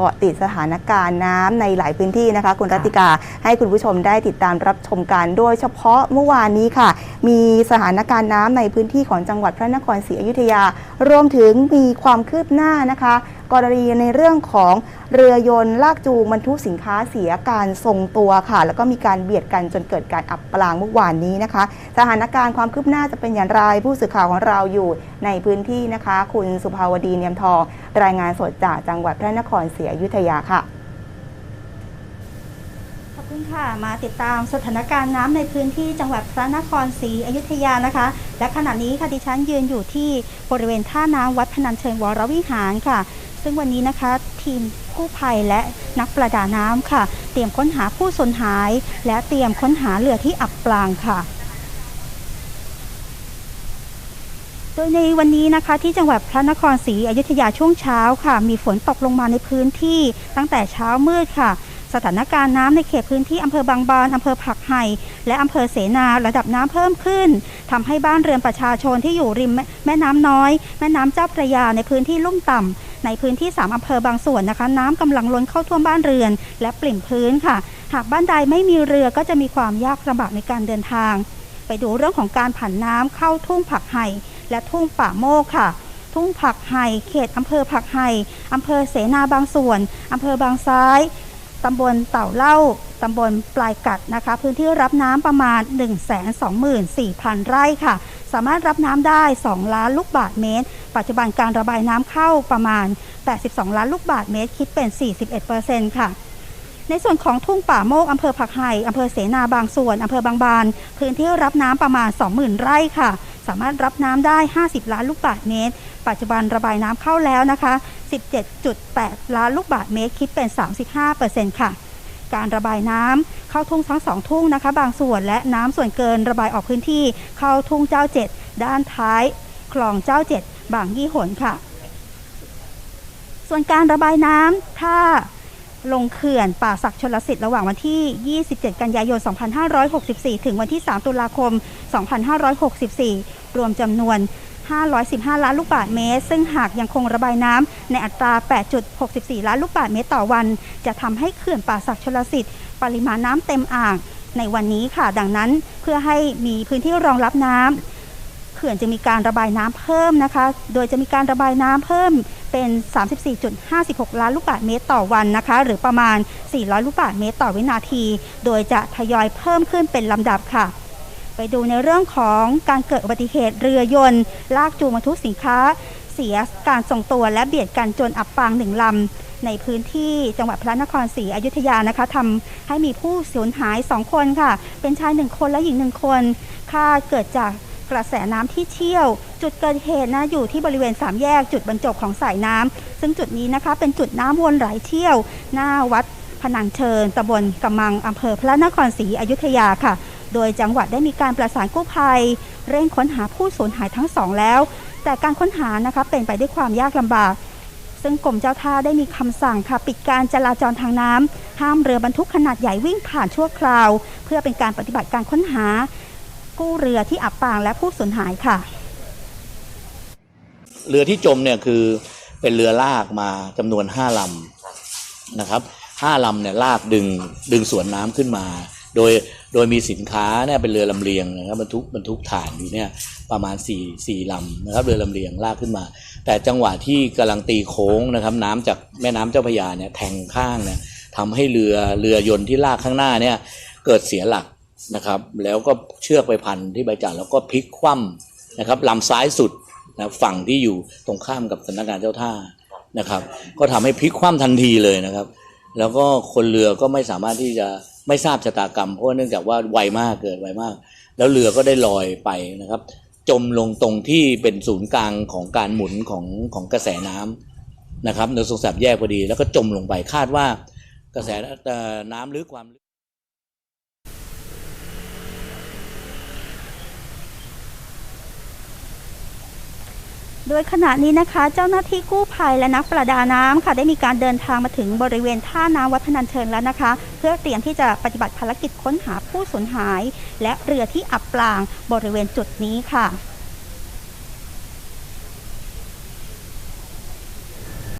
เกาะติดสถานการณ์น้ำในหลายพื้นที่นะคะคุณรัติกาให้คุณผู้ชมได้ติดตามรับชมกันโดยเฉพาะเมื่อวานนี้ค่ะ มีสถานการณ์น้ำในพื้นที่ของจังหวัดพระนครศรีอยุธยา รวมถึงมีความคืบหน้านะคะ กรณีในเรื่องของเรือยนต์ลากจูงบรรทุกสินค้าเสียการทรงตัวค่ะ แล้วก็มีการเบียดกันจนเกิดการอับปางเมื่อวานนี้นะคะ สถานการณ์ความคืบหน้าจะเป็นอย่างไร ผู้สื่อข่าวของเราอยู่ในพื้นที่นะคะ คุณสุภาวดีเนียมทองรายงานสดจากจังหวัดพระนครศรีอยุธยาค่ะ คุณค่ะมาติดตามสถานการณ์น้ำในพื้นที่จังหวัดพระนครศรีอยุธยานะคะ และขณะนี้ค่ะดิฉันยืนอยู่ที่บริเวณท่าน้ำวัดพนัญเชิงวรวิหารค่ะ ซึ่งวันนี้นะคะ ทีมกู้ภัยและนักประดาน้ำค่ะ เตรียมค้นหาผู้สูญหาย และเตรียมค้นหาเรือที่อับปางค่ะ โดยในวันนี้นะคะที่จังหวัดพระนครศรีอยุธยาช่วงเช้าค่ะ มีฝนตกลงมาในพื้นที่ตั้งแต่เช้ามืดค่ะ สถานการณ์น้ำในเขตพื้นที่อำเภอบางบานอำเภอผักไห่และอำเภอเสนาระดับน้ำเพิ่มขึ้นทำให้บ้านเรือนประชาชนที่อยู่ริมแม่แม่น้ำน้อย แม่น้ำเจ้าพระยาในพื้นที่ลุ่มต่ำในพื้นที่ 3 อำเภอบางส่วนนะคะ น้ำกำลังล้นเข้าท่วมบ้านเรือน และปริ่มพื้นค่ะ หากบ้านใดไม่มีเรือก็จะมีความยากลำบากในการเดินทาง ไปดูเรื่องของการผันน้ำเข้าทุ่งผักไห่และทุ่งป่าโมกค่ะ ทุ่งผักไห่เขตอำเภอผักไห่อำเภอเสนาบางส่วนอำเภอบางซ้าย ตำบลเต่าเล่า ตำบลปลายกัดนะคะ พื้นที่รับน้ำประมาณ 124,000 ไร่ค่ะ สามารถรับน้ำได้ 2 ล้านลูกบาทเมตร ปัจจุบันการระบายน้ำเข้าประมาณ 82 ล้านลูกบาทเมตร คิดเป็น 41%ค่ะในส่วนของทุ่งป่าโมกอำเภอผักไห่อำเภอเสนาบางส่วนอำเภอบางบาน พื้นที่รับน้ำประมาณ 20,000 ไร่ค่ะ สามารถรับน้ำได้ 50 ล้านลูกบาศก์เมตร ปัจจุบันระบายน้ำเข้าแล้วนะคะ 17.8 ล้านลูกบาศก์เมตรคิดเป็น 35%ค่ะการระบายน้ำเข้าทุ่งทั้งสองทุ่งนะคะ บางส่วนและน้ำส่วนเกินระบายออกพื้นที่เข้าทุ่งเจ้าเจ็ดด้านท้าย คลองเจ้าเจ็ดบางยี่หนค่ะ ส่วนการระบายน้ำถ้าลงเขื่อนป่าศักดิ์ชลสิทธิ์ระหว่างวันที่ 27 กันยายน 2564 ถึงวันที่ 3 ตุลาคม 2564 รวมจำนวน 515 ล้านลูกบาศก์เมตร ซึ่งหากยังคงระบายน้ำในอัตรา 8.64 ล้านลูกบาศก์เมตรต่อวัน จะทำให้เขื่อนป่าศักดิ์ชลสิทธิ์ปริมาณน้ำเต็มอ่างในวันนี้ค่ะ ดังนั้นเพื่อให้มีพื้นที่รองรับน้ำเขื่อนจะมีการระบายน้ำเพิ่มนะคะ โดยจะมีการระบายน้ำเพิ่มเป็น 34.56 ล้านลูกบาศก์เมตรต่อวันนะคะ หรือประมาณ 400 ลูกบาศก์เมตรต่อวินาที โดยจะทยอยเพิ่มขึ้นเป็นลำดับค่ะ ไปดูในเรื่องของการเกิดอุบัติเหตุเรือยนต์ ลากจูงบรรทุกสินค้า เสียการทรงตัวและเบียดกันจนอับปางหนึ่งลำในพื้นที่จังหวัดพระนครศรีอยุธยานะคะทำให้มีผู้สูญหาย 2 คนค่ะ เป็นชาย 1 คนและหญิง 1 คนคาดเกิดจากกระแสน้ำที่เชี่ยว จุดเกิดเหตุนะอยู่ที่บริเวณสามแยกจุดบรรจบของสายน้ำซึ่งจุดนี้นะคะเป็นจุดน้ำวนไหลเชี่ยว หน้าวัดพนังเชิญตำบลกำมังอำเภอพระนครศรีอยุธยาค่ะ โดยจังหวัดได้มีการประสานกู้ภัย เร่งค้นหาผู้สูญหายทั้งสองแล้ว แต่การค้นหานะคะเป็นไปด้วยความยากลำบาก ซึ่งกรมเจ้าท่าได้มีคำสั่งค่ะปิดการจราจรทางน้ำห้ามเรือบรรทุกขนาดใหญ่วิ่งผ่านชั่วคราว เพื่อเป็นการปฏิบัติการค้นหา กู้เรือที่อับปางและผู้สูญหายค่ะ เรือที่จมเนี่ยคือเป็นเรือลากมาจำนวนห้าลำนะครับห้าลำเนี่ยลากดึงดึงสวนน้ำขึ้นมา โดย โดยมีสินค้าเนี่ยเป็นเรือลำเลียงนะครับบรรทุกบรรทุกถ่านอยู่เนี่ยประมาณ4ี่สี่ลำนะครับเรือลำเลียงลากขึ้นมา แต่จังหวะที่กำลังตีโค้งนะครับน้ำจากแม่น้ำเจ้าพระยาเนี่ยแทงข้างเนี่ยทำให้เรือเรือยนต์ที่ลากข้างหน้าเนี่ยเกิดเสียหลักนะครับแล้วก็เชือกไปพันที่ใบจากแล้วก็พลิกคว่ำนะครับลำซ้ายสุดนะฝั่งที่อยู่ตรงข้ามกับสำนักงานเจ้าท่านะครับ ก็ทำให้พลิกคว่ำทันทีเลยนะครับ แล้วก็คนเรือก็ไม่สามารถที่จะ ไม่ทราบชะตากรรม เพราะว่าเนื่องจากว่าไวมากเกิดไวมาก แล้วเรือก็ได้ลอยไปนะครับ จมลงตรงที่เป็นศูนย์กลางของการหมุนของของกระแสน้ำนะครับเนทรงสับแยกพอดี แล้วก็จมลงไปคาดว่ากระแสน้ำหรือความลึก โดยขณะนี้นะคะ เจ้าหน้าที่กู้ภัยและนักประดาน้ำค่ะ ได้มีการเดินทางมาถึงบริเวณท่าน้ำวัดพนัญเชิงแล้วนะคะ เพื่อเตรียมที่จะปฏิบัติภารกิจค้นหาผู้สูญหาย และเรือที่อับปางบริเวณจุดนี้ค่ะ